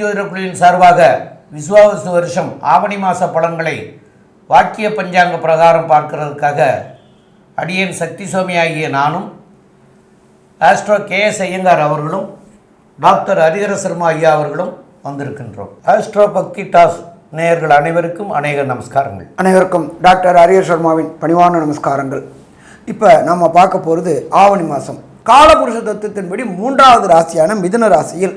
ஜோதிட குழுவின் சார்பாக விசுவாவசு வருஷம் ஆவணி மாத பலன்களை வாக்கிய பஞ்சாங்க பிரகாரம் பார்க்கிறதுக்காக அடியேன் சக்தி சுவாமி ஆகிய நானும் ஆஸ்ட்ரோ கே எஸ் ஐயங்கார் அவர்களும் டாக்டர் ஹரிஹர சர்மா ஐயா அவர்களும் வந்திருக்கின்றோம். ஆஸ்ட்ரோ பக்தி டாஸ் நேயர்கள் அனைவருக்கும் அநேக நமஸ்காரங்கள். அனைவருக்கும் டாக்டர் அரியர் சர்மாவின் பணிவான நமஸ்காரங்கள். இப்போ நம்ம பார்க்க போகிறது ஆவணி மாதம் காலபுருஷ தத்துவத்தின்படி மூன்றாவது ராசியான மிதுன ராசியில்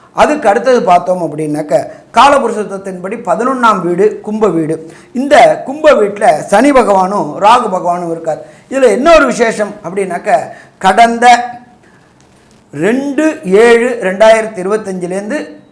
அதுக்கு அடுத்தது பார்த்தோம் அப்படின்னாக்க காலபுருஷத்தின்படி பதினொன்றாம் வீடு கும்ப வீடு. இந்த கும்ப வீட்டில் சனி பகவானும் ராகு பகவானும் இருக்கார். இதில் என்ன ஒரு விசேஷம் அப்படின்னாக்க கடந்த ரெண்டு ஏழு ரெண்டாயிரத்தி இருபத்தஞ்சிலேருந்து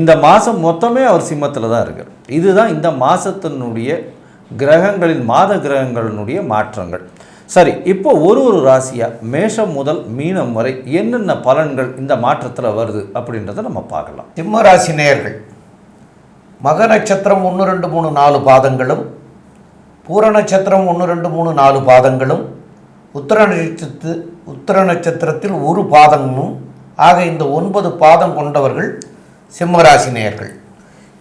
இந்த மாதம் மொத்தமே அவர் சிம்மத்தில் தான் இருக்கார். இதுதான் இந்த மாதத்தினுடைய கிரகங்களின் மாத கிரகங்களினுடைய மாற்றங்கள். சரி இப்போ ஒரு ஒரு ராசியாக மேஷம் முதல் மீனம் வரை என்னென்ன பலன்கள் இந்த மாற்றத்தில் வருது அப்படின்றத நம்ம பார்க்கலாம். சிம்ம ராசி நேயர்கள் மக நட்சத்திரம் ஒன்று ரெண்டு மூணு நாலு பாதங்களும் பூர நட்சத்திரம் ஒன்று ரெண்டு மூணு நாலு பாதங்களும் உத்தர நட்சத்து உத்தர நட்சத்திரத்தில் ஒரு பாதமும் ஆக இந்த ஒன்பது பாதம் கொண்டவர்கள் சிம்மராசி நேயர்கள்.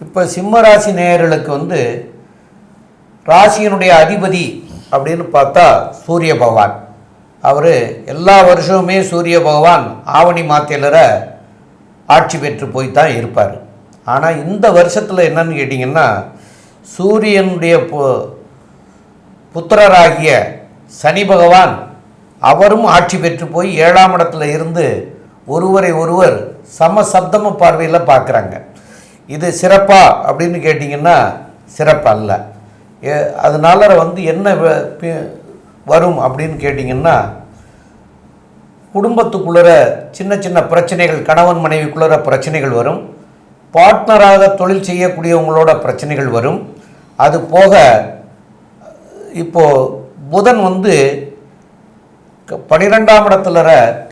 இப்போ சிம்மராசி நேயர்களுக்கு வந்து ராசியினுடைய அதிபதி அப்படின்னு பார்த்தா சூரிய பகவான். அவர் எல்லா வருஷமுமே சூரிய பகவான் ஆவணி மாத்திலரை ஆட்சி பெற்று போய் தான் இருப்பார். ஆனால் இந்த வருஷத்தில் என்னன்னு கேட்டிங்கன்னா சூரியனுடைய பு- புத்திரராகிய சனி பகவான் அவரும் ஆட்சி பெற்று போய் ஏழாம் இடத்துல இருந்து ஒருவரை ஒருவர் சம சப்தம பார்வையில் பார்க்குறாங்க. இது சிறப்பா அப்படின்னு கேட்டிங்கன்னா சிறப்பு அல்ல ஏ- அதனால வந்து என்ன வரும் அப்படின்னு கேட்டிங்கன்னா குடும்பத்துக்குள்ளற சின்ன சின்ன பிரச்சனைகள் கணவன் மனைவிக்குள்ளற பிரச்சனைகள் வரும். பார்ட்னராக தொழில் செய்யக்கூடியவங்களோட பிரச்சனைகள் வரும். அது போக இப்போது புதன் வந்து க- இடத்துல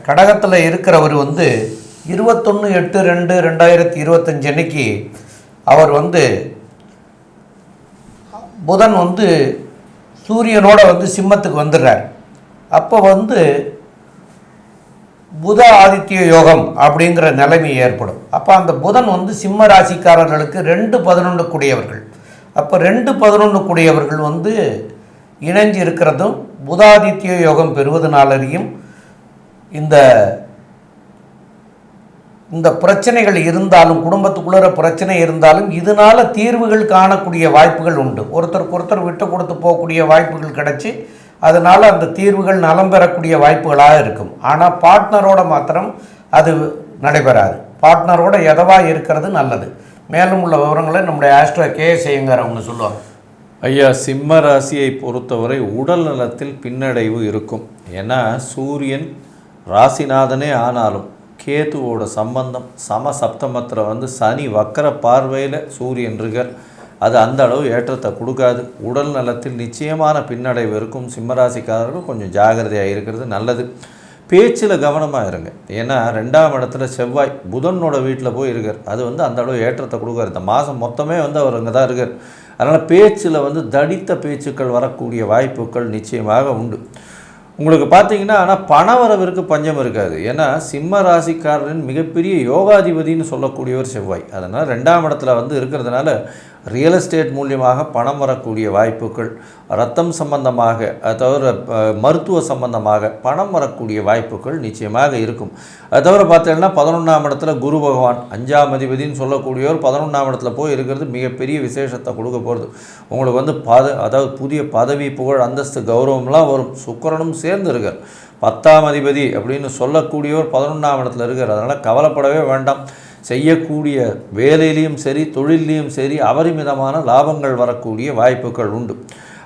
கடகத்தில் இருக்கிறவர் வந்து இருபத்தொன்று எட்டு ரெண்டு ரெண்டாயிரத்தி இருபத்தஞ்சு அன்னைக்கு அவர் வந்து புதன் வந்து சூரியனோட வந்து சிம்மத்துக்கு வந்துடுறார். அப்போ வந்து புத ஆதித்ய யோகம் அப்படிங்கிற நிலைமை ஏற்படும். அப்போ அந்த புதன் வந்து சிம்ம ராசிக்காரர்களுக்கு ரெண்டு பதினொன்று கூடியவர்கள். அப்போ ரெண்டு பதினொன்று கூடியவர்கள் வந்து இணைஞ்சு இருக்கிறதும் புதாதித்ய யோகம் பெறுவதனாலையும் இந்த இந்த பிரச்சனைகள் இருந்தாலும் குடும்பத்துக்குள்ளே பிரச்சனை இருந்தாலும் இதனால் தீர்வுகள் காணக்கூடிய வாய்ப்புகள் உண்டு. ஒருத்தருக்கு ஒருத்தர் விட்டு கொடுத்து போகக்கூடிய வாய்ப்புகள் கிடச்சி அதனால் அந்த தீர்வுகள் நலம் பெறக்கூடிய வாய்ப்புகளாக இருக்கும். ஆனால் பார்ட்னரோட மாத்திரம் அது நடைபெறாது. பார்ட்னரோட எதவாக இருக்கிறது நல்லது. மேலும் உள்ள விவரங்களை நம்முடைய ஆஸ்ட்ரோ கே அவங்க சொல்லுவாங்க. ஐயா சிம்ம ராசியை பொறுத்தவரை உடல் நலத்தில் பின்னடைவு இருக்கும். ஏன்னா சூரியன் ராசிநாதனே ஆனாலும் கேதுவோட சம்பந்தம் சம சப்தமத்தில் வந்து சனி வக்கர பார்வையில் சூரியன் இருக்கார். அது அந்த அளவு ஏற்றத்தை கொடுக்காது. உடல் நலத்தில் நிச்சயமான பின்னடைவு இருக்கும். சிம்மராசிக்காரர்கள் கொஞ்சம் ஜாகிரதையாக இருக்கிறது நல்லது. பேச்சில் கவனமாக இருங்க. ஏன்னா ரெண்டாம் இடத்துல செவ்வாய் புதனோட வீட்டில் போய் இருக்கார். அது வந்து அந்த அளவு ஏற்றத்தை கொடுக்காரு இந்த மாதம் மொத்தமே வந்து அவர் அங்கே தான் இருக்கார். அதனால் பேச்சில் வந்து தடித்த பேச்சுக்கள் வரக்கூடிய வாய்ப்புகள் நிச்சயமாக உண்டு. உங்களுக்கு பார்த்தீங்கன்னா ஆனால் பணவரவிற்கு பஞ்சம் இருக்காது. ஏன்னா சிம்ம ராசிக்காரரின் மிகப்பெரிய யோகாதிபதின்னு சொல்லக்கூடியவர் செவ்வாய். அதனால் ரெண்டாம் இடத்துல வந்து இருக்கிறதுனால ரியல் எஸ்டேட் மூலியமாக பணம் வரக்கூடிய வாய்ப்புகள் ரத்தம் சம்பந்தமாக அது தவிர மருத்துவ சம்பந்தமாக பணம் வரக்கூடிய வாய்ப்புகள் நிச்சயமாக இருக்கும். அது தவிர பார்த்தீங்கன்னா பதினொன்றாம் இடத்துல குரு பகவான் அஞ்சாம் அதிபதினு சொல்லக்கூடியவர் பதினொன்றாம் இடத்துல போய் இருக்கிறது மிகப்பெரிய விசேஷத்தை கொடுக்க போகிறது உங்களுக்கு வந்து பத அதாவது புதிய பதவி புகழ் அந்தஸ்து கௌரவம்லாம் வரும். சுக்கரனும் சேர்ந்து இருக்கார். பத்தாம் அதிபதி அப்படின்னு சொல்லக்கூடியவர் பதினொன்றாம் இடத்துல இருக்கார். அதனால் கவலைப்படவே வேண்டாம். செய்யக்கூடிய வேலையிலையும் சரி தொழிலையும் சரி அபரிமிதமான லாபங்கள் வரக்கூடிய வாய்ப்புகள் உண்டு.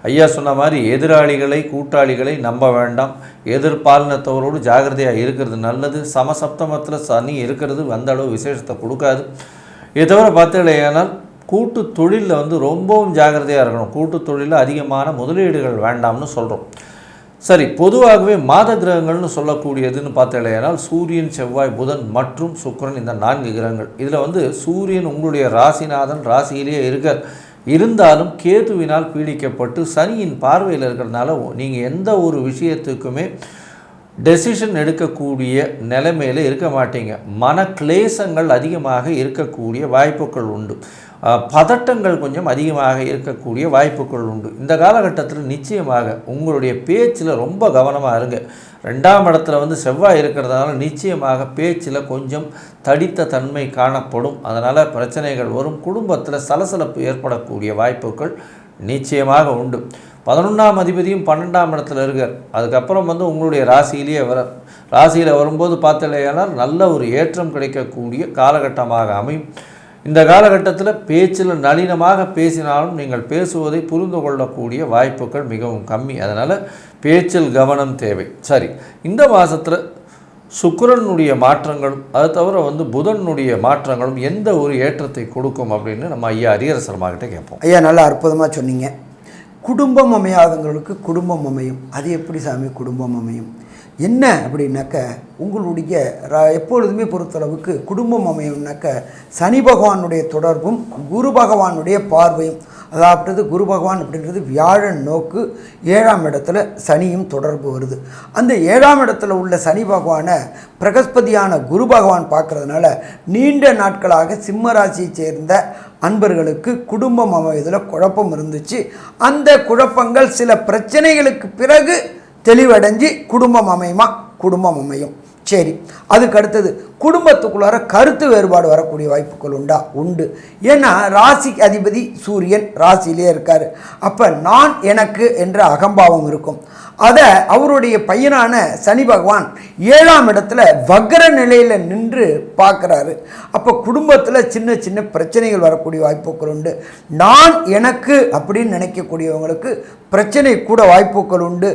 ஐயா சொன்ன மாதிரி எதிராளிகளை கூட்டாளிகளை நம்ப வேண்டாம். எதிர்பாலினத்தவரோடு ஜாகிரதையாக இருக்கிறது நல்லது. சமசப்தமத்தில் சனி இருக்கிறது வந்த அளவு விசேஷத்தை கொடுக்காது. இதை தவிர பார்த்தீங்களேனால் கூட்டு தொழிலில் வந்து ரொம்பவும் ஜாகிரதையாக இருக்கணும். கூட்டு தொழிலில் அதிகமான முதலீடுகள் வேண்டாம்னு சொல்கிறோம் சரி பொதுவாகவே மாத கிரகங்கள்னு சொல்லக்கூடியதுன்னு பார்த்தீங்களேனால் சூரியன் செவ்வாய் புதன் மற்றும் சுக்கிரன் இந்த நான்கு கிரகங்கள். இதில் வந்து சூரியன் உங்களுடைய ராசிநாதன் ராசியிலேயே இருக்கார். இருந்தாலும் கேதுவினால் பீடிக்கப்பட்டு சனியின் பார்வையில் இருக்கிறதுனால நீங்கள் எந்த ஒரு விஷயத்துக்குமே டெசிஷன் எடுக்கக்கூடிய நிலைமையில் இருக்க மாட்டீங்க. மன கிளேசங்கள் அதிகமாக இருக்கக்கூடிய வாய்ப்புகள் உண்டு. பதட்டங்கள் கொஞ்சம் அதிகமாக இருக்கக்கூடிய வாய்ப்புகள் உண்டு. இந்த காலகட்டத்தில் நிச்சயமாக உங்களுடைய பேச்சில் ரொம்ப கவனமாக இருங்க. ரெண்டாம் இடத்துல வந்து செவ்வாய் இருக்கிறதுனால நிச்சயமாக பேச்சில் கொஞ்சம் தடித்த தன்மை காணப்படும். அதனால் பிரச்சனைகள் வரும். குடும்பத்தில் சலசலப்பு ஏற்படக்கூடிய வாய்ப்புகள் நிச்சயமாக உண்டு. பதினொன்றாம் அதிபதியும் பன்னெண்டாம் இடத்துல இருக்கார். அதுக்கப்புறம் வந்து உங்களுடைய ராசியிலேயே வர ராசியில் வரும்போது பார்த்தலையானால் நல்ல ஒரு ஏற்றம் கிடைக்கக்கூடிய காலகட்டமாக அமையும். இந்த காலகட்டத்தில் பேச்சில் நளினமாக பேசினாலும் நீங்கள் பேசுவதை புரிந்து கொள்ளக்கூடிய வாய்ப்புகள் மிகவும் கம்மி. அதனால் பேச்சில் கவனம் தேவை. சரி இந்த மாதத்தில் சுக்கரனுடைய மாற்றங்களும் அது தவிர வந்து புதனுடைய மாற்றங்களும் எந்த ஒரு ஏற்றத்தை கொடுக்கும் அப்படின்னு நம்ம ஐயா அரியரசர்மா கிட்ட கேட்போம். ஐயா நல்லா அற்புதமாக சொன்னீங்க. குடும்பம் அமையாதவங்களுக்கு குடும்பம் அமையும். அது எப்படி சாமி? குடும்பம் அமையும். என்ன அப்படின்னாக்க உங்களுடைய எப்பொழுதுமே பொறுத்தளவுக்கு குடும்பம் அமையும்னாக்க சனி பகவானுடைய தொடர்பும் குரு பகவானுடைய பார்வையும் அதாவது குரு பகவான் அப்படின்றது வியாழன் நோக்கு ஏழாம் இடத்துல சனியும் தொடர்பு வருது. அந்த ஏழாம் இடத்துல உள்ள சனி பகவானை பிரகஸ்பதியான குரு பகவான் பார்க்கறதுனால நீண்ட நாட்களாக சிம்ம சேர்ந்த அன்பர்களுக்கு குடும்பம் அமைவதில் குழப்பம் இருந்துச்சு. அந்த குழப்பங்கள் சில பிரச்சனைகளுக்கு பிறகு தெளிவடைஞ்சு குடும்பம் அமையுமா? குடும்பம் அமையும். சரி அதுக்கு அடுத்தது குடும்பத்துக்குள்ளார கருத்து வேறுபாடு வரக்கூடிய வாய்ப்புகள் உண்டா? உண்டு. ஏன்னா ராசி அதிபதி சூரியன் ராசியிலே இருக்கார். அப்போ நான் எனக்கு என்ற அகம்பாவம் இருக்கும். அதை அவருடைய பையனான சனி பகவான் ஏழாம் இடத்துல வக்கர நிலையில் நின்று பார்க்குறாரு. அப்போ குடும்பத்தில் சின்ன சின்ன பிரச்சனைகள் வரக்கூடிய வாய்ப்புகள் உண்டு. நான் எனக்கு அப்படின்னு நினைக்கக்கூடியவங்களுக்கு பிரச்சனை கூட வாய்ப்புகள் உண்டு.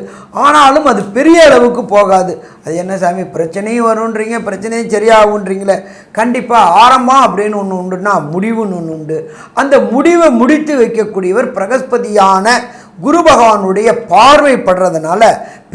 ஆனாலும் அது பெரிய அளவுக்கு போகாது. அது என்ன சாமி பிரச்சனையும் வரும்ன்றீங்க பிரச்சனையும் சரியாகுன்றீங்களே கண்டிப்பாக ஆரம்பம் அப்படின்னு ஒன்று உண்டுன்னா முடிவுன்னு ஒன்று உண்டு. அந்த முடிவை முடித்து வைக்கக்கூடியவர் பிரகஸ்பதியான குரு பகவானுடைய பார்வை படுறதுனால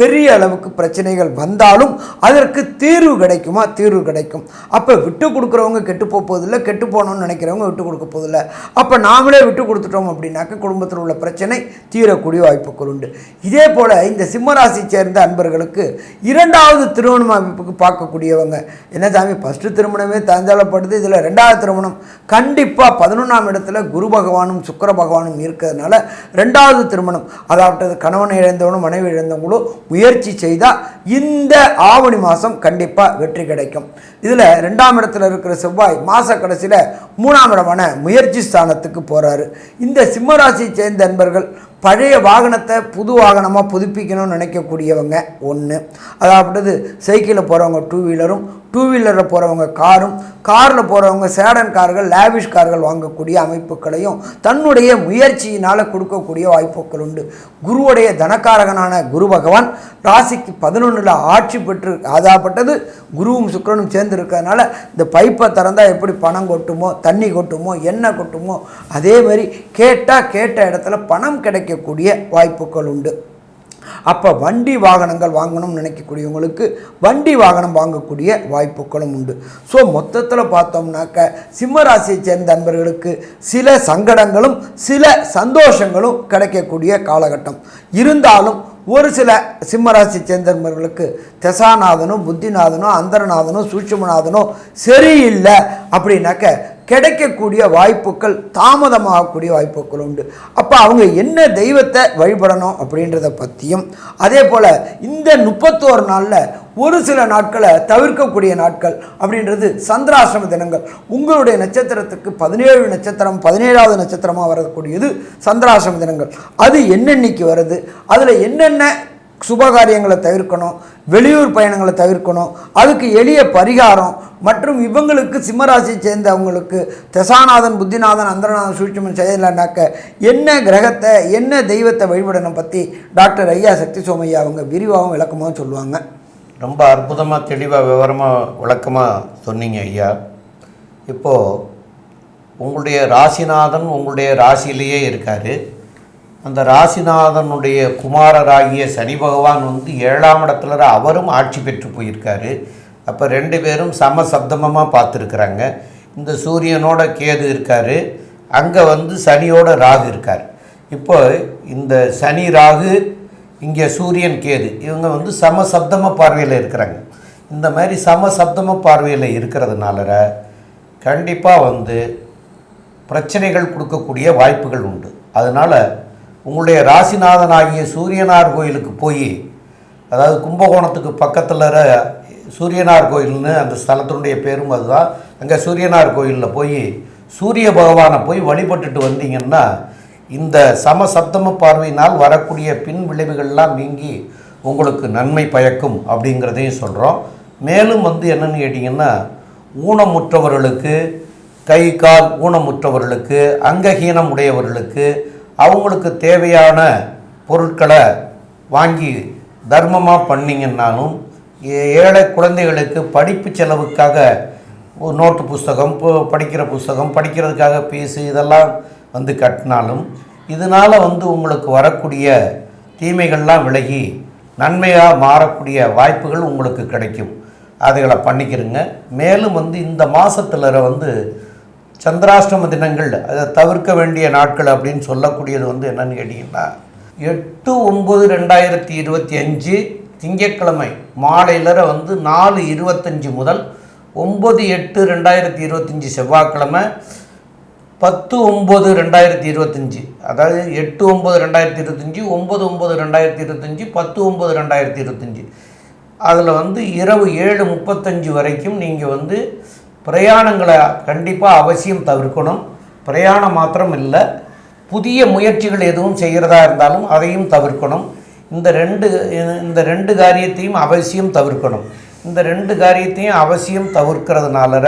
பெரிய அளவுக்கு பிரச்சனைகள் வந்தாலும் அதற்கு தீர்வு கிடைக்குமா? தீர்வு கிடைக்கும். அப்போ விட்டு கொடுக்குறவங்க கெட்டு போக கெட்டு போகணும்னு நினைக்கிறவங்க விட்டு கொடுக்க போதில்லை அப்போ நாமளே விட்டு கொடுத்துட்டோம் அப்படின்னாக்க குடும்பத்தில் உள்ள பிரச்சனை தீரக்கூடிய வாய்ப்புகள் உண்டு. இதே போல் இந்த சிம்மராசி சேர்ந்த அன்பர்களுக்கு இரண்டாவது திருமணம் அமைப்புக்கு பார்க்கக்கூடியவங்க. என்ன சாமி ஃபஸ்ட்டு திருமணமே தஞ்சாலப்படுது இதில் ரெண்டாவது திருமணம். கண்டிப்பாக பதினொன்றாம் இடத்துல குரு பகவானும் சுக்கர பகவானும் இருக்கிறதுனால ரெண்டாவது திருமணம். அதாவது கணவன் இழந்தவனும் மனைவி இழந்தவங்களும் முயற்சி செய்தால் இந்த ஆவணி மாதம் கண்டிப்பாக வெற்றி கிடைக்கும். இதில் ரெண்டாம் இடத்துல இருக்கிற செவ்வாய் மாத கடைசியில் மூணாம் இடமான முயற்சி ஸ்தானத்துக்கு போகிறாரு இந்த சிம்மராசியை சேர்ந்த அன்பர்கள் பழைய வாகனத்தை புது வாகனமாக புதுப்பிக்கணும்னு நினைக்கக்கூடியவங்க ஒன்று அதாவது சைக்கிளில் போகிறவங்க டூ வீலரும் டூ வீலரில் போகிறவங்க காரும் காரில் போகிறவங்க சேடன் கார்கள் லேவிஷ் கார்கள் வாங்கக்கூடிய அமைப்புகளையும் தன்னுடைய முயற்சியினால் கொடுக்கக்கூடிய வாய்ப்புகள் உண்டு. குருவுடைய தனக்காரகனான குரு பகவான் ராசிக்கு பதினொன்றில் ஆட்சி பெற்று ஆதாப்பட்டது குருவும் சுக்கிரனும் சேர்ந்து இருக்கிறதுனால இந்த பைப்பை திறந்தால் எப்படி பணம் கொட்டுமோ தண்ணி கொட்டுமோ எண்ணெய் கொட்டுமோ அதே மாதிரி கேட்டால் கேட்ட இடத்துல பணம் கிடைக்கக்கூடிய வாய்ப்புகள் உண்டு. அப்போ வண்டி வாகனங்கள் வாங்கணும்னு நினைக்கக்கூடியவங்களுக்கு வண்டி வாகனம் வாங்கக்கூடிய வாய்ப்புகளும் உண்டு. ஸோ மொத்தத்தில் பார்த்தோம்னாக்க சிம்மராசியை சேர்ந்த நண்பர்களுக்கு சில சங்கடங்களும் சில சந்தோஷங்களும் கிடைக்கக்கூடிய காலகட்டம். இருந்தாலும் ஒரு சில சிம்மராசி சேர்ந்தவர்களுக்கு தசாநாதனும் புத்திநாதனும் அந்தரநாதனும் சூட்சுமநாதனும் சரியில்லை அப்படின்னாக்க கிடைக்கக்கூடிய வாய்ப்புகள் தாமதமாகக்கூடிய வாய்ப்புகள் உண்டு. அப்போ அவங்க என்ன தெய்வத்தை வழிபடணும் அப்படின்றத பற்றியும் அதே போல் இந்த முப்பத்தோரு நாளில் ஒரு சில நாட்களை தவிர்க்கக்கூடிய நாட்கள் அப்படின்றது சந்திராசிரம தினங்கள். உங்களுடைய நட்சத்திரத்துக்கு பதினேழு நட்சத்திரம் பதினேழாவது நட்சத்திரமாக வரக்கூடியது சந்திராசிரம தினங்கள். அது என்னென்னைக்கு வருது? அதில் என்னென்ன சுபகாரியங்களை தவிர்க்கணும் வெளியூர் பயணங்களை தவிர்க்கணும் அதுக்கு எளிய பரிகாரம் மற்றும் இவங்களுக்கு சிம்மராசியை சேர்ந்தவங்களுக்கு தசாநாதன் புத்திநாதன் அந்தரநாதன் சூட்சமன் செய்யலைனாக்க என்ன கிரகத்தை என்ன தெய்வத்தை வழிபடணும் பற்றி டாக்டர் ஐயா சக்தி சோமையா அவங்க விரிவாகவும் விளக்கமாகவும் சொல்லுவாங்க. ரொம்ப அற்புதமாக தெளிவாக விவரமாக விளக்கமாக சொன்னீங்க ஐயா. இப்போது உங்களுடைய ராசிநாதன் உங்களுடைய ராசியிலேயே இருக்கார். அந்த ராசிநாதனுடைய குமாரராகிய சனி பகவான் வந்து ஏழாம் இடத்துல அவரும் ஆட்சி பெற்று போயிருக்காரு. அப்போ ரெண்டு பேரும் சம சப்தமமாக பார்த்துருக்குறாங்க. இந்த சூரியனோட கேது இருக்கார். அங்கே வந்து சனியோட ராகு இருக்கார். இப்போ இந்த சனி ராகு இங்கே சூரியன் கேது இவங்க வந்து சம சப்தம பார்வையில் இருக்கிறாங்க. இந்த மாதிரி சம சப்தம பார்வையில் இருக்கிறதுனால கண்டிப்பாக வந்து பிரச்சனைகள் கொடுக்கக்கூடிய வாய்ப்புகள் உண்டு. அதனால் உங்களுடைய ராசிநாதனாகிய சூரியனார் கோயிலுக்கு போய் அதாவது கும்பகோணத்துக்கு பக்கத்தில் சூரியனார் கோயில்னு அந்த ஸ்தலத்தினுடைய பேரும் அதுதான். அங்கே சூரியனார் கோயிலில் போய் சூரிய பகவானை போய் வழிபட்டுட்டு வந்தீங்கன்னா இந்த சம சப்தம பார்வையினால் வரக்கூடிய பின் விளைவுகள்லாம் நீங்கி உங்களுக்கு நன்மை பயக்கும் அப்படிங்கிறதையும் சொல்கிறோம் மேலும் வந்து என்னென்னு கேட்டிங்கன்னா ஊனமுற்றவர்களுக்கு கை கால் ஊனமுற்றவர்களுக்கு அங்கஹீனம் உடையவர்களுக்கு அவங்களுக்கு தேவையான பொருட்களை வாங்கி தர்மமாக பண்ணிங்கன்னாலும் ஏ- ஏழை குழந்தைகளுக்கு படிப்பு செலவுக்காக நோட்டு புஸ்தகம் படிக்கிற புஸ்தகம் படிக்கிறதுக்காக ஃபீஸு இதெல்லாம் வந்து கட்டினாலும் இதனால் வந்து உங்களுக்கு வரக்கூடிய தீமைகள்லாம் விலகி நன்மையாக மாறக்கூடிய வாய்ப்புகள் உங்களுக்கு கிடைக்கும். அதுகளை பண்ணிக்கிறங்க. மேலும் வந்து இந்த மாதத்தில் வந்து சந்திராஷ்டம தினங்கள் அதை தவிர்க்க வேண்டிய நாட்கள் அப்படின்னு சொல்லக்கூடியது வந்து என்னன்னு கேட்டிங்கன்னா எட்டு ஒம்பது ரெண்டாயிரத்தி இருபத்தி அஞ்சு திங்கட்கிழமை மாலையில் வந்து நாலு இருபத்தஞ்சி முதல் ஒம்பது எட்டு ரெண்டாயிரத்தி இருபத்தஞ்சி செவ்வாய்க்கிழமை பத்து ஒம்பது ரெண்டாயிரத்தி இருபத்தஞ்சி. அதாவது எட்டு ஒம்பது ரெண்டாயிரத்தி இருபத்தஞ்சி ஒம்பது ஒம்பது ரெண்டாயிரத்தி இருபத்தஞ்சி பத்து ஒம்பது ரெண்டாயிரத்தி இருபத்தஞ்சி. அதில் வந்து இரவு ஏழு முப்பத்தஞ்சு வரைக்கும் நீங்கள் வந்து பிரயாணங்களை கண்டிப்பாக அவசியம் தவிர்க்கணும். பிரயாணம் மாத்திரம் இல்லை புதிய முயற்சிகள் எதுவும் செய்கிறதா இருந்தாலும் அதையும் தவிர்க்கணும். இந்த ரெண்டு இந்த ரெண்டு காரியத்தையும் அவசியம் தவிர்க்கணும். இந்த ரெண்டு காரியத்தையும் அவசியம் தவிர்க்கிறதுனால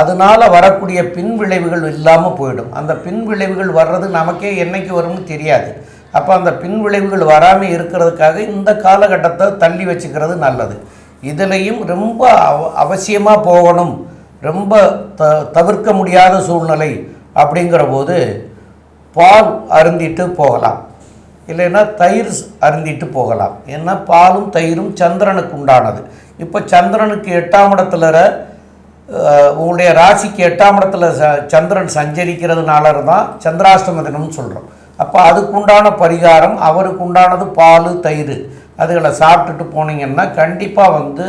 அதனால் வரக்கூடிய பின் விளைவுகள் இல்லாமல் போயிடும். அந்த பின் விளைவுகள் வர்றது நமக்கே என்னைக்கு வரும்னு தெரியாது. அப்போ அந்த பின் விளைவுகள் வராமல் இருக்கிறதுக்காக இந்த காலகட்டத்தை தள்ளி வச்சுக்கிறது நல்லது. இதுலேயும் ரொம்ப அவ அவசியமாக போகணும். ரொம்ப த தவிர்க்க முடியாத சூழ்நிலை அப்படிங்கிற போது பால் அருந்திட்டு போகலாம். இல்லைன்னா தயிர் அருந்திட்டு போகலாம். ஏன்னா பாலும் தயிரும் சந்திரனுக்கு உண்டானது. இப்போ சந்திரனுக்கு எட்டாம் இடத்துல உங்களுடைய ராசிக்கு எட்டாம் இடத்துல ச- சந்திரன் சஞ்சரிக்கிறதுனால தான் சந்திராஷ்டம தினம்னு சொல்கிறோம் அப்போ அதுக்குண்டான பரிகாரம் அவருக்கு உண்டானது பால் தயிர். அதுகளை சாப்பிட்டுட்டு போனீங்கன்னா கண்டிப்பாக வந்து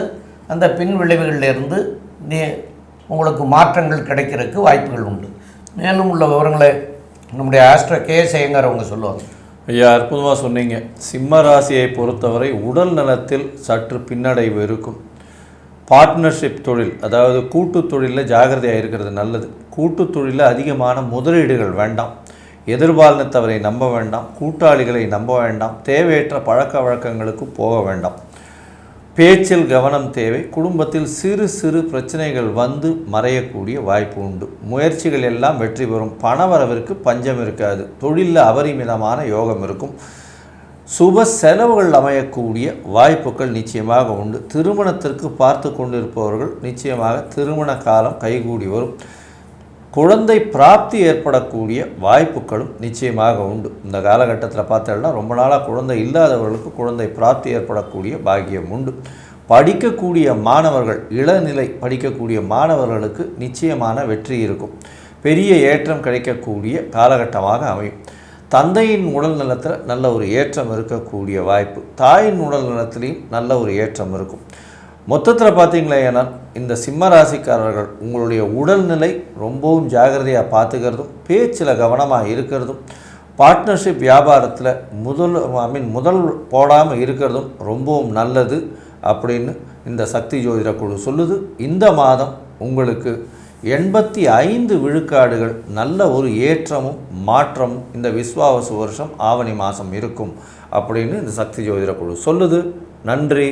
அந்த பின் விளைவுகளிலிருந்து நீ உங்களுக்கு மாற்றங்கள் கிடைக்கிறதுக்கு வாய்ப்புகள் உண்டு. மேலும் உள்ள விவரங்களை நம்முடைய ஆஸ்ட்ரோ கே சேங்கர் அவங்க சொல்லுவாங்க. ஐயா அற்புதமாக சொன்னீங்க. சிம்ம ராசியை பொறுத்தவரை உடல் நலத்தில் சற்று பின்னடைவு இருக்கும். பார்ட்னர்ஷிப் தொழில் அதாவது கூட்டு தொழிலில் ஜாகிரதையாக இருக்கிறது நல்லது. கூட்டு தொழிலில் அதிகமான முதலீடுகள் வேண்டாம். எதிர்பாலினத்தவரை நம்ப வேண்டாம். கூட்டாளிகளை நம்ப வேண்டாம். தேவையற்ற பழக்க வழக்கங்களுக்கு போக வேண்டாம். பேச்சில் கவனம் தேவை குடும்பத்தில் சிறு சிறு பிரச்சனைகள் வந்து மறையக்கூடிய வாய்ப்பு உண்டு. முயற்சிகள் எல்லாம் வெற்றி பெறும். பணவரவிற்கு பஞ்சம் இருக்காது. தொழிலில் அபரிமிதமான யோகம் இருக்கும். சுப செலவுகள் அமையக்கூடிய வாய்ப்புகள் நிச்சயமாக உண்டு. திருமணத்திற்கு பார்த்து கொண்டிருப்பவர்கள் நிச்சயமாக திருமண காலம் கைகூடி வரும். குழந்தை பிராப்தி ஏற்படக்கூடிய வாய்ப்புகளும் நிச்சயமாக உண்டு. இந்த காலகட்டத்தில் பார்த்தோம்னா ரொம்ப நாளாக குழந்தை இல்லாதவர்களுக்கு குழந்தை பிராப்தி ஏற்படக்கூடிய பாக்கியம் உண்டு. படிக்கக்கூடிய மாணவர்கள் இளநிலை படிக்கக்கூடிய மாணவர்களுக்கு நிச்சயமான வெற்றி இருக்கும். பெரிய ஏற்றம் கிடைக்கக்கூடிய காலகட்டமாக அமையும். தந்தையின் உடல் நலத்தில் நல்ல ஒரு ஏற்றம் இருக்கக்கூடிய வாய்ப்பு. தாயின் உடல் நலத்திலையும் நல்ல ஒரு ஏற்றம் இருக்கும். மொத்தத்தில் பார்த்தீங்களே ஏன்னா இந்த சிம்ம ராசிக்காரர்கள் உங்களுடைய உடல்நிலை ரொம்பவும் ஜாகிரதையாக பார்த்துக்கிறதும் பேச்சில் கவனமாக இருக்கிறதும் பார்ட்னர்ஷிப் வியாபாரத்தில் முதல் ஐ மீன் முதல் போடாமல் இருக்கிறதும் ரொம்பவும் நல்லது அப்படின்னு இந்த சக்தி ஜோதிட குழு சொல்லுது. இந்த மாதம் உங்களுக்கு எண்பத்தி ஐந்து விழுக்காடுகள் நல்ல ஒரு ஏற்றமும் மாற்றமும் இந்த விஸ்வாவசு வருஷம் ஆவணி மாதம் இருக்கும் அப்படின்னு இந்த சக்தி ஜோதிட குழு சொல்லுது. நன்றி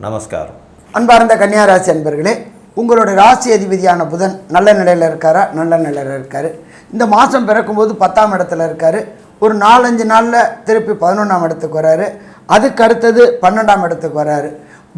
நமஸ்காரம். அன்பார்ந்த கன்னியாராசி அன்பர்களே உங்களோட ராசி அதிபதியான புதன் நல்ல நிலையில் இருக்காரா? நல்ல நிலையில் இருக்கார். இந்த மாதம் பிறக்கும்போது பத்தாம் இடத்துல இருக்கார். ஒரு நாலஞ்சு நாளில் திருப்பி பதினொன்றாம் இடத்துக்கு வராரு. அதுக்கு அடுத்தது பன்னெண்டாம் இடத்துக்கு வராரு.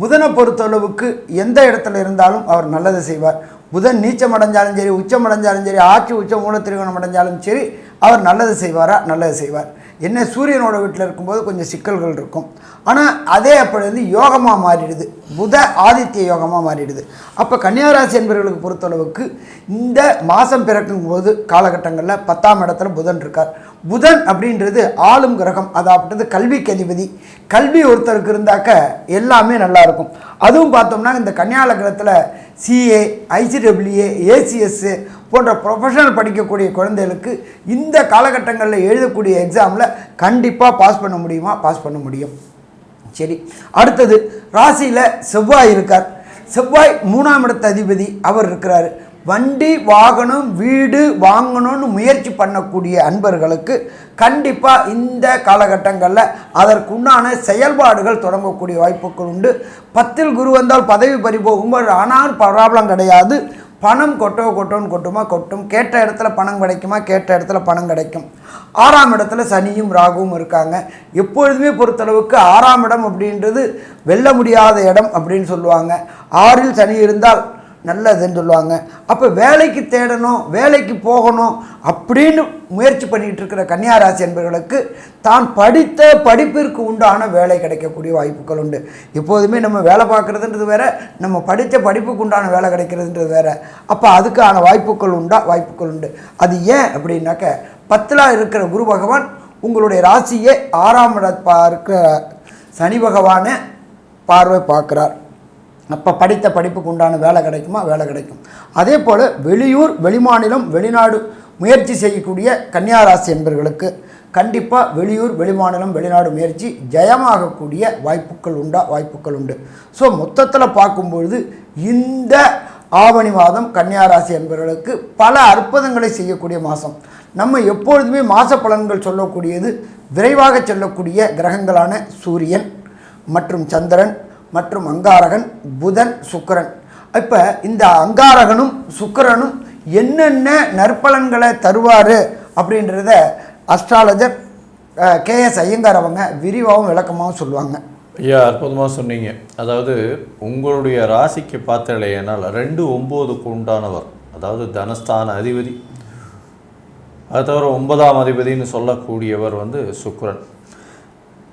புதனை பொறுத்தளவுக்கு எந்த இடத்துல இருந்தாலும் அவர் நல்லது செய்வார். புதன் நீச்சம் அடைஞ்சாலும் சரி உச்சம் அடைஞ்சாலும் சரி ஆட்சி உச்சம் மூலத்திரிகோணம் அடைஞ்சாலும் சரி அவர் நல்லது செய்வாரா? நல்லது செய்வார். என்ன சூரியனோட வீட்டில் இருக்கும்போது கொஞ்சம் சிக்கல்கள் இருக்கும். ஆனால் அதே அப்படி வந்து யோகமாக மாறிடுது. புத ஆதித்ய யோகமாக மாறிடுது. அப்போ கன்னியாராசி என்பவர்களுக்கு பொறுத்தளவுக்கு இந்த மாதம் பிறக்கும் போது காலகட்டங்களில் பத்தாம் இடத்துல புதன் இருக்கார். புதன் அப்படின்றது ஆளும் கிரகம். அதாவது கல்விக்கு அதிபதி. கல்வி ஒருத்தருக்கு இருந்தாக்க எல்லாமே நல்லா இருக்கும். அதுவும் பார்த்தோம்னா இந்த கன்னியாலகரத்தில் சிஏ ஐசிடபிள்யூஏ ஏசிஎஸ்ஸு போன்ற ப்ரொஃபஷனல் படிக்கக்கூடிய குழந்தைகளுக்கு இந்த காலகட்டங்களில் எழுதக்கூடிய எக்ஸாமில் கண்டிப்பாக பாஸ் பண்ண முடியுமா? பாஸ் பண்ண முடியும். சரி. அடுத்தது ராசியில் செவ்வாய் இருக்கார். செவ்வாய் மூணாம் இடத்து அதிபதி அவர் இருக்கிறார். வண்டி வாகனம் வீடு வாங்கணும்னு முயற்சி பண்ணக்கூடிய அன்பர்களுக்கு கண்டிப்பாக இந்த காலகட்டங்களில் அதற்குண்டான செயல்பாடுகள் தொடங்கக்கூடிய வாய்ப்புகள் உண்டு. பத்தில் குரு வந்தால் பதவி பறிபோகும் ஆனால் ப்ராப்ளம் கிடையாது. பணம் கொட்டோ கொட்டோன்னு கொட்டுமா? கொட்டும். கேட்ட இடத்துல பணம் கிடைக்குமா? கேட்ட இடத்துல பணம் கிடைக்கும். ஆறாம் இடத்துல சனியும் ராகுவும் இருக்காங்க. எப்பொழுதுமே பொறுத்தளவுக்கு ஆறாம் இடம் அப்படின்றது வெல்ல முடியாத இடம் அப்படின்னு சொல்லுவாங்க. ஆறில் சனி இருந்தால் நல்லதுன்னு சொல்லுவாங்க. அப்போ வேலைக்கு தேடணும் வேலைக்கு போகணும் அப்படின்னு முயற்சி பண்ணிகிட்டு இருக்கிற கன்னியாராசி என்பவர்களுக்கு தான் படித்த படிப்பிற்கு உண்டான வேலை கிடைக்கக்கூடிய வாய்ப்புகள் உண்டு. எப்போதுமே நம்ம வேலை பார்க்குறதுன்றது வேற நம்ம படித்த படிப்புக்கு உண்டான வேலை கிடைக்கிறதுன்றது வேற. அப்போ அதுக்கான வாய்ப்புகள் உண்டா? வாய்ப்புகள் உண்டு. அது ஏன் அப்படின்னாக்க பத்தில் இருக்கிற குரு பகவான் உங்களுடைய ராசியை ஆறாம் இட இருக்கிற சனி பகவானை பார்வை பார்க்குறார். அப்போ படித்த படிப்புக்கு உண்டான வேலை கிடைக்குமா? வேலை கிடைக்கும். அதே போல் வெளியூர் வெளிமாநிலம் வெளிநாடு முயற்சி செய்யக்கூடிய கன்னியாராசி என்பவர்களுக்கு கண்டிப்பாக வெளியூர் வெளிமாநிலம் வெளிநாடு முயற்சி ஜெயமாகக்கூடிய வாய்ப்புகள் உண்டா? வாய்ப்புகள் உண்டு. ஸோ மொத்தத்தில் பார்க்கும்பொழுது இந்த ஆவணி மாதம் கன்னியாராசி என்பவர்களுக்கு பல அற்புதங்களை செய்யக்கூடிய மாதம். நம்ம எப்பொழுதுமே மாத பலன்கள் சொல்லக்கூடியது விரைவாக செல்லக்கூடிய கிரகங்களான சூரியன் மற்றும் சந்திரன் மற்றும் அங்காரகன் புதன் சுக்கிரன். இப்போ இந்த அங்காரகனும் சுக்கரனும் என்னென்ன நற்பலன்களை தருவார் அப்படின்றத அஸ்ட்ராலஜர் கேஎஸ் ஐயங்கார் அவங்க விரிவாகவும் விளக்கமாகவும் சொல்லுவாங்க. ஐயா அற்புதமாக சொன்னீங்க. அதாவது உங்களுடைய ராசிக்கு பார்த்தலையானால் ரெண்டு ஒம்போதுக்கு உண்டானவர் அதாவது தனஸ்தான அதிபதி. அது தவிர ஒன்பதாம் அதிபதின்னு சொல்லக்கூடியவர் வந்து சுக்ரன்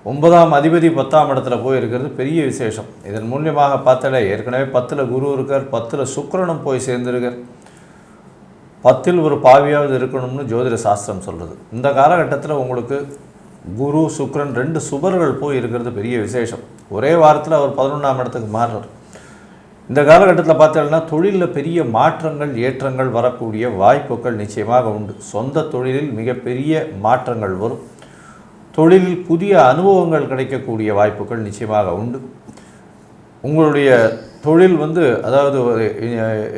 ஒன்பதாம் அதிபதி பத்தாம் இடத்துல போய் இருக்கிறது பெரிய விசேஷம். இதன் மூலியமாக பார்த்தாலே ஏற்கனவே பத்தில் குரு இருக்கார் பத்தில் சுக்கரனும் போய் சேர்ந்திருக்கார். பத்தில் ஒரு பாவியாவது இருக்கணும்னு ஜோதிட சாஸ்திரம் சொல்கிறது இந்த காலகட்டத்தில் உங்களுக்கு குரு சுக்கரன் ரெண்டு சுபர்கள் போய் இருக்கிறது பெரிய விசேஷம். ஒரே வாரத்தில் அவர் பதினொன்றாம் இடத்துக்கு மாறுறார். இந்த காலகட்டத்தில் பார்த்தீங்கன்னா தொழிலில் பெரிய மாற்றங்கள் ஏற்றங்கள் வரக்கூடிய வாய்ப்புகள் நிச்சயமாக உண்டு. சொந்த தொழிலில் மிகப்பெரிய மாற்றங்கள் வரும். தொழிலில் புதிய அனுபவங்கள் கிடைக்கக்கூடிய வாய்ப்புகள் நிச்சயமாக உண்டு. உங்களுடைய தொழில் வந்து அதாவது ஒரு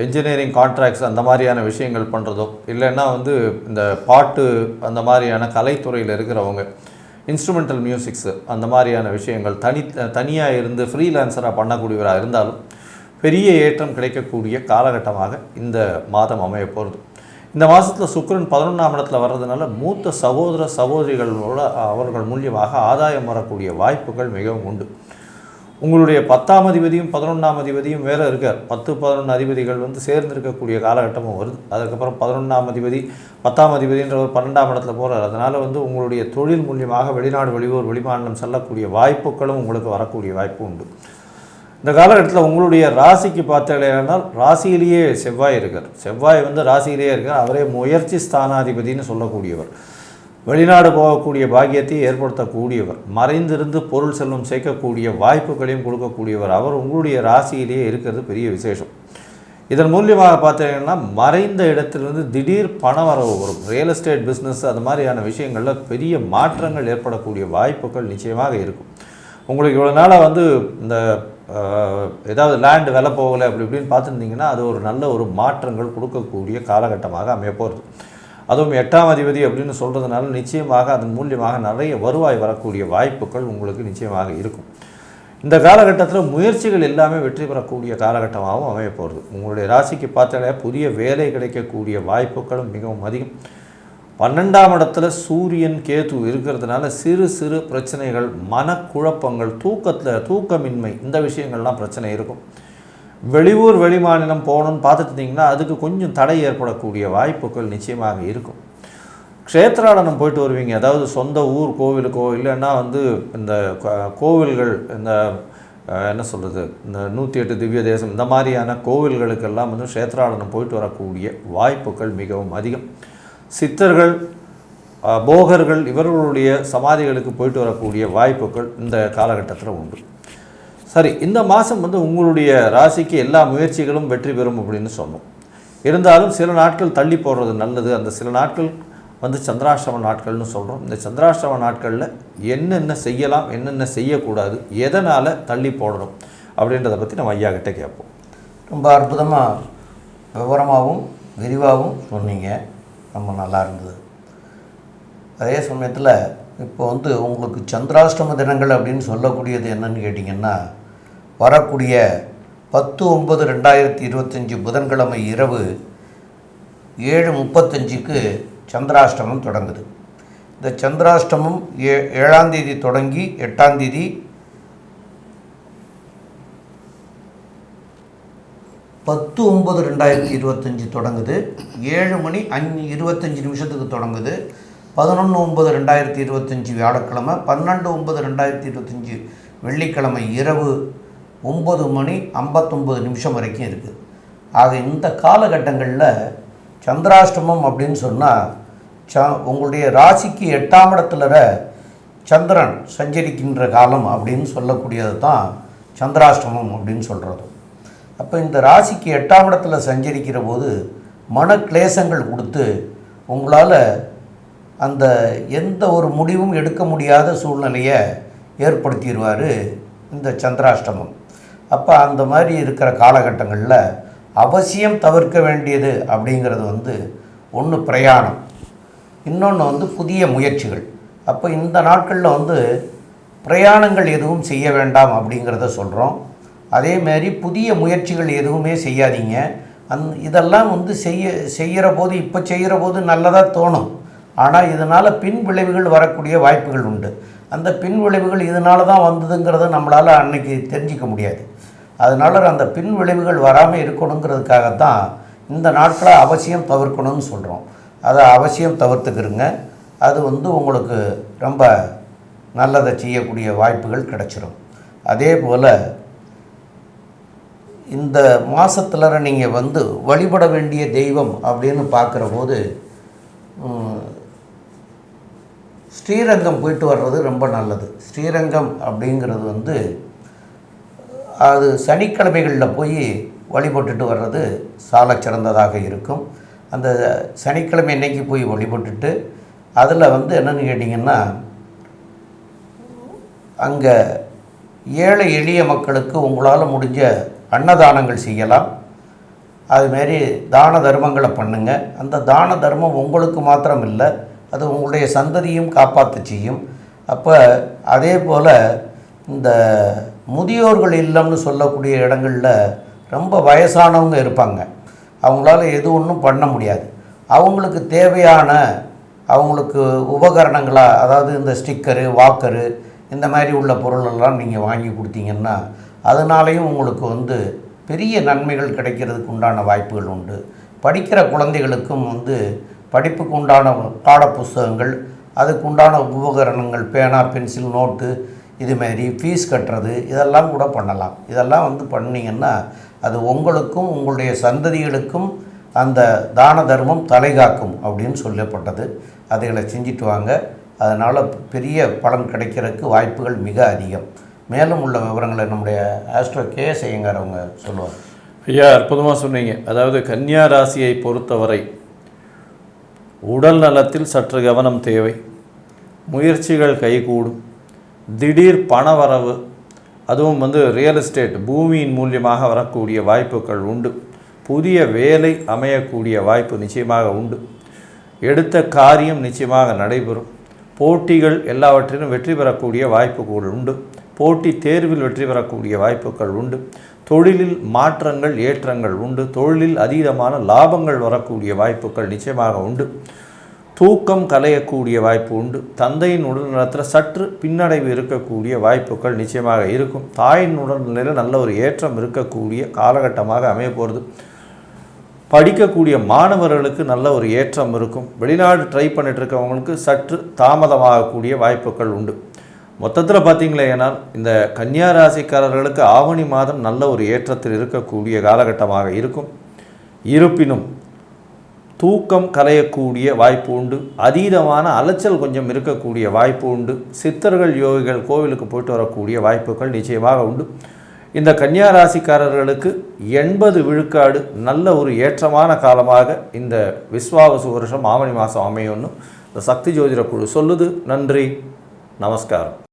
என்ஜினியரிங் கான்ட்ராக்ட்ஸ் அந்த மாதிரியான விஷயங்கள் பண்ணுறதோ இல்லைன்னா வந்து இந்த பாட்டு அந்த மாதிரியான கலைத்துறையில் இருக்கிறவங்க இன்ஸ்ட்ருமெண்டல் மியூசிக்ஸு அந்த மாதிரியான விஷயங்கள் தனி தனியாக இருந்து ஃப்ரீலான்சராக பண்ணக்கூடியவராக இருந்தாலும் பெரிய ஏற்றம் கிடைக்கக்கூடிய காலகட்டமாக இந்த மாதம் அமைய போகிறது இந்த மாதத்தில் சுக்ரன் பதினொன்றாம் இடத்துல வர்றதுனால மூத்த சகோதர சகோதரிகளோட அவர்கள் மூலியமாக ஆதாயம் வரக்கூடிய வாய்ப்புகள் மிகவும் உண்டு. உங்களுடைய பத்தாம் அதிபதியும் பதினொன்றாம் அதிபதியும் வேற இருக்கார். பத்து பதினொன்று அதிபதிகள் வந்து சேர்ந்து இருக்கக்கூடிய காலகட்டமும் வருது. அதுக்கப்புறம் பதினொன்றாம் அதிபதி பத்தாம் அதிபதின்ற ஒரு பன்னெண்டாம் இடத்துல போகிறார் அதனால் வந்து உங்களுடைய தொழில் மூலியமாக வெளிநாடு வெளியூர் வெளிமாநிலம் செல்லக்கூடிய வாய்ப்புகளும் உங்களுக்கு வரக்கூடிய வாய்ப்பு உண்டு. இந்த காலகட்டத்தில் உங்களுடைய ராசிக்கு பார்த்தீங்கன்னா ராசியிலேயே செவ்வாய் இருக்கார். செவ்வாய் வந்து ராசியிலேயே இருக்கார். அவரே முயற்சி ஸ்தானாதிபதின்னு சொல்லக்கூடியவர். வெளிநாடு போகக்கூடிய பாக்கியத்தை ஏற்படுத்தக்கூடியவர். மறைந்திருந்து பொருள் செல்வம் சேர்க்கக்கூடிய வாய்ப்புகளையும் கொடுக்கக்கூடியவர். அவர் உங்களுடைய ராசியிலேயே இருக்கிறது பெரிய விசேஷம். இதன் மூலியமாக பார்த்தீங்கன்னா மறைந்த இடத்திலிருந்து திடீர் பண வரவு வரும். ரியல் எஸ்டேட் பிஸ்னஸ் அது மாதிரியான விஷயங்களில் பெரிய மாற்றங்கள் ஏற்படக்கூடிய வாய்ப்புகள் நிச்சயமாக இருக்கும். உங்களுக்கு இவ்வளோ நாளாக வந்து இந்த ஏதாவது லேண்டு விலை போகலை அப்படி இப்படின்னு பார்த்துருந்தீங்கன்னா அது ஒரு நல்ல ஒரு மாற்றங்கள் கொடுக்கக்கூடிய காலகட்டமாக அமைய போகிறது அதுவும் எட்டாம் அதிபதி அப்படின்னு சொல்கிறதுனால நிச்சயமாக அதன் மூலியமாக நிறைய வருவாய் வரக்கூடிய வாய்ப்புகள் உங்களுக்கு நிச்சயமாக இருக்கும். இந்த காலகட்டத்தில் முயற்சிகள் எல்லாமே வெற்றி பெறக்கூடிய காலகட்டமாகவும் அமைய போகிறது உங்களுடைய ராசிக்கு பார்த்தாலே புதிய வேலை கிடைக்கக்கூடிய வாய்ப்புகளும் மிகவும் அதிகம். பன்னெண்டாம் இடத்துல சூரியன் கேது இருக்கிறதுனால சிறு சிறு பிரச்சனைகள் மனக்குழப்பங்கள் தூக்கத்தில் தூக்கமின்மை இந்த விஷயங்கள்லாம் பிரச்சனை இருக்கும். வெளியூர் வெளிமாநிலம் போகணும்னு பார்த்துட்டு அதுக்கு கொஞ்சம் தடை ஏற்படக்கூடிய வாய்ப்புகள் நிச்சயமாக இருக்கும். க்ஷேத்ராடனம் போயிட்டு வருவீங்க. அதாவது சொந்த ஊர் கோவிலுக்கோ இல்லைன்னா வந்து இந்த கோவில்கள் இந்த என்ன சொல்கிறது இந்த நூற்றி எட்டு திவ்ய தேசம் இந்த மாதிரியான கோவில்களுக்கெல்லாம் வந்து க்ஷேத்ராடனம் போயிட்டு வரக்கூடிய வாய்ப்புகள் மிகவும் அதிகம். சித்தர்கள் போகர்கள் இவர்களுடைய சமாதிகளுக்கு போயிட்டு வரக்கூடிய வாய்ப்புகள் இந்த காலகட்டத்தில் உண்டு. சரி இந்த மாதம் வந்து உங்களுடைய ராசிக்கு எல்லா முயற்சிகளும் வெற்றி பெறும் அப்படின்னு சொன்னோம். இருந்தாலும் சில நாட்கள் தள்ளி போடுறது நல்லது. அந்த சில நாட்கள் வந்து சந்திராஷ்டம நாட்கள்னு சொல்கிறோம் இந்த சந்திராஷ்டம நாட்களில் என்னென்ன செய்யலாம் என்னென்ன செய்யக்கூடாது எதனால் தள்ளி போடணும் அப்படின்றத பற்றி நம்ம ஐயா கிட்டே கேட்போம். ரொம்ப அற்புதமாக விவரமாகவும் விரிவாகவும் சொன்னீங்க. ரொம்ப நல்லா இருந்தது. அதே சமயத்தில் இப்போ வந்து உங்களுக்கு சந்திராஷ்டம தினங்கள் அப்படின்னு சொல்லக்கூடியது என்னன்னு கேட்டிங்கன்னா வரக்கூடிய பத்து ஒன்பது ரெண்டாயிரத்தி இருபத்தஞ்சி புதன்கிழமை இரவு ஏழு முப்பத்தஞ்சுக்கு சந்திராஷ்டமம் தொடங்குது. இந்த சந்திராஷ்டமம் ஏ ஏழாந்தேதி தொடங்கி எட்டாம் பத்து ஒம்பது ரெண்டாயிரத்தி இருபத்தஞ்சி தொடங்குது. ஏழு மணி அஞ்சு இருபத்தஞ்சி நிமிஷத்துக்கு தொடங்குது. பதினொன்று ஒம்பது ரெண்டாயிரத்தி இருபத்தஞ்சி வியாழக்கிழமை பன்னெண்டு ஒம்பது ரெண்டாயிரத்தி இருபத்தஞ்சி வெள்ளிக்கிழமை இரவு ஒம்பது மணி ஐம்பத்தொம்பது நிமிஷம் வரைக்கும் இருக்குது ஆக இந்த காலகட்டங்களில் சந்திராஷ்டமம் அப்படின்னு சொன்னால் ச உங்களுடைய ராசிக்கு எட்டாம் இடத்துல சந்திரன் சஞ்சரிக்கின்ற காலம் அப்படின்னு சொல்லக்கூடியது தான் சந்திராஷ்டமம் அப்படின்னு சொல்கிறது அப்போ இந்த ராசிக்கு எட்டாம் இடத்துல சஞ்சரிக்கிற போது மன கிளேசங்கள் கொடுத்து உங்களால் அந்த எந்த ஒரு முடிவும் எடுக்க முடியாத சூழ்நிலையை ஏற்படுத்திடுவார் இந்த சந்திராஷ்டமம். அப்போ அந்த மாதிரி இருக்கிற காலகட்டங்களில் அவசியம் தவிர்க்க வேண்டியது அப்படிங்கிறது வந்து ஒன்று பிரயாணம். இன்னொன்று வந்து புதிய முயற்சிகள். அப்போ இந்த நாட்களில் வந்து பிரயாணங்கள் எதுவும் செய்ய வேண்டாம் அப்படிங்கிறத சொல்கிறோம் அதேமாரி புதிய முயற்சிகள் எதுவுமே செய்யாதீங்க. அந் இதெல்லாம் வந்து செய்ய செய்கிற போது இப்போ செய்கிற போது நல்லதாக தோணும். ஆனால் இதனால் பின் விளைவுகள் வரக்கூடிய வாய்ப்புகள் உண்டு. அந்த பின் விளைவுகள் இதனால தான் வந்ததுங்கிறத நம்மளால் அன்னைக்கு தெரிஞ்சிக்க முடியாது. அதனால் அந்த பின் விளைவுகள் வராமல் இருக்கணுங்கிறதுக்காகத்தான் இந்த நாட்களை அவசியம் தவிர்க்கணும்னு சொல்கிறோம் அதை அவசியம் தவிர்த்துக்கிறங்க அது வந்து உங்களுக்கு ரொம்ப நல்லதை செய்யக்கூடிய வாய்ப்புகள் கிடைச்சிரும். அதே போல் இந்த மாதத்தில் நீங்கள் வந்து வழிபட வேண்டிய தெய்வம் அப்படின்னு பார்க்குற போது ஸ்ரீரங்கம் போயிட்டு வர்றது ரொம்ப நல்லது. ஸ்ரீரங்கம் அப்படிங்கிறது வந்து அது சனிக்கிழமைகளில் போய் வழிபட்டுட்டு வர்றது சால சிறந்ததாக இருக்கும். அந்த சனிக்கிழமை இன்னைக்கு போய் வழிபட்டுட்டு அதில் வந்து என்னென்னு கேட்டிங்கன்னா அங்கே ஏழை எளிய மக்களுக்கு உங்களால் முடிஞ்ச அன்னதானங்கள் செய்யலாம். அதுமாரி தான தர்மங்களை பண்ணுங்க. அந்த தான தர்மம் உங்களுக்கு மாத்திரம் இல்லை அது உங்களுடைய சந்ததியும் காப்பாற்ற செய்யும். அப்போ அதே போல் இந்த முதியோர்கள் இல்லம்னு சொல்லக்கூடிய இடங்களில் ரொம்ப வயசானவங்க இருப்பாங்க. அவங்களால எது ஒன்றும் பண்ண முடியாது. அவங்களுக்கு தேவையான அவங்களுக்கு உபகரணங்களாக அதாவது இந்த ஸ்டிக்கரு வாக்கரு இந்த மாதிரி உள்ள பொருளெல்லாம் நீங்கள் வாங்கி கொடுத்தீங்கன்னா அதனாலேயும் உங்களுக்கு வந்து பெரிய நன்மைகள் கிடைக்கிறதுக்கு உண்டான வாய்ப்புகள் உண்டு. படிக்கிற குழந்தைகளுக்கும் வந்து படிப்புக்கு உண்டான பாட புஸ்தகங்கள் அதுக்கு உண்டான உபகரணங்கள் பேனா பென்சில் நோட்டு இதுமாரி ஃபீஸ் கட்டுறது இதெல்லாம் கூட பண்ணலாம். இதெல்லாம் வந்து பண்ணிங்கன்னா அது உங்களுக்கும் உங்களுடைய சந்ததிகளுக்கும் அந்த தான தர்மம் தலைகாக்கும் அப்படின்னு சொல்லப்பட்டது. அதைகளை செஞ்சுட்டு வாங்க. அதனால் பெரிய பலன் கிடைக்கிறதுக்கு வாய்ப்புகள் மிக அதிகம். மேலும் உள்ள விவரங்களை நம்முடைய ஆஸ்ட்ரோ கே செய்யுங்கார் அவங்க சொல்லுவார். ஐயா அற்புதமாக சொன்னீங்க. அதாவது கன்னியா ராசியை பொறுத்தவரை உடல் நலத்தில் சற்று கவனம் தேவை. முயற்சிகள் கைகூடும். திடீர் பணவரவு அதுவும் வந்து ரியல் எஸ்டேட் பூமியின் மூலியமாக வரக்கூடிய வாய்ப்புகள் உண்டு. புதிய வேலை அமையக்கூடிய வாய்ப்பு நிச்சயமாக உண்டு. எடுத்த காரியம் நிச்சயமாக நடைபெறும். போட்டிகள் எல்லாவற்றிலும் வெற்றி பெறக்கூடிய வாய்ப்புகள் உண்டு. போட்டி தேர்வில் வெற்றி பெறக்கூடிய வாய்ப்புகள் உண்டு. தொழிலில் மாற்றங்கள் ஏற்றங்கள் உண்டு. தொழிலில் அதீதமான லாபங்கள் வரக்கூடிய வாய்ப்புகள் நிச்சயமாக உண்டு. தூக்கம் கலையக்கூடிய வாய்ப்பு உண்டு. தந்தையின் உடல்நலத்தில் சற்று பின்னடைவு இருக்கக்கூடிய வாய்ப்புகள் நிச்சயமாக இருக்கும். தாயின் உடல்நிலையில் நல்ல ஒரு ஏற்றம் இருக்கக்கூடிய காலகட்டமாக அமைய போகிறது படிக்கக்கூடிய மாணவர்களுக்கு நல்ல ஒரு ஏற்றம் இருக்கும். வெளிநாடு ட்ரை பண்ணிட்டு இருக்கவங்களுக்கு சற்று தாமதமாகக்கூடிய வாய்ப்புகள் உண்டு. மொத்தத்தில் பார்த்தீங்களேனால் இந்த கன்னியா ராசிக்காரர்களுக்கு ஆவணி மாதம் நல்ல ஒரு ஏற்றத்தில் இருக்கக்கூடிய காலகட்டமாக இருக்கும். இருப்பினும் தூக்கம் கலையக்கூடிய வாய்ப்பு உண்டு. அதீதமான அலைச்சல் கொஞ்சம் இருக்கக்கூடிய வாய்ப்பு உண்டு. சித்தர்கள் யோகிகள் கோவிலுக்கு போயிட்டு வரக்கூடிய வாய்ப்புகள் நிச்சயமாக உண்டு. இந்த கன்னியா ராசிக்காரர்களுக்கு எண்பது விழுக்காடு நல்ல ஒரு ஏற்றமான காலமாக இந்த விஸ்வாவசு வருஷம் ஆவணி மாதம் அமையும்னு இந்த சக்தி ஜோதிட குழு சொல்லுது. நன்றி. நமஸ்காரம்.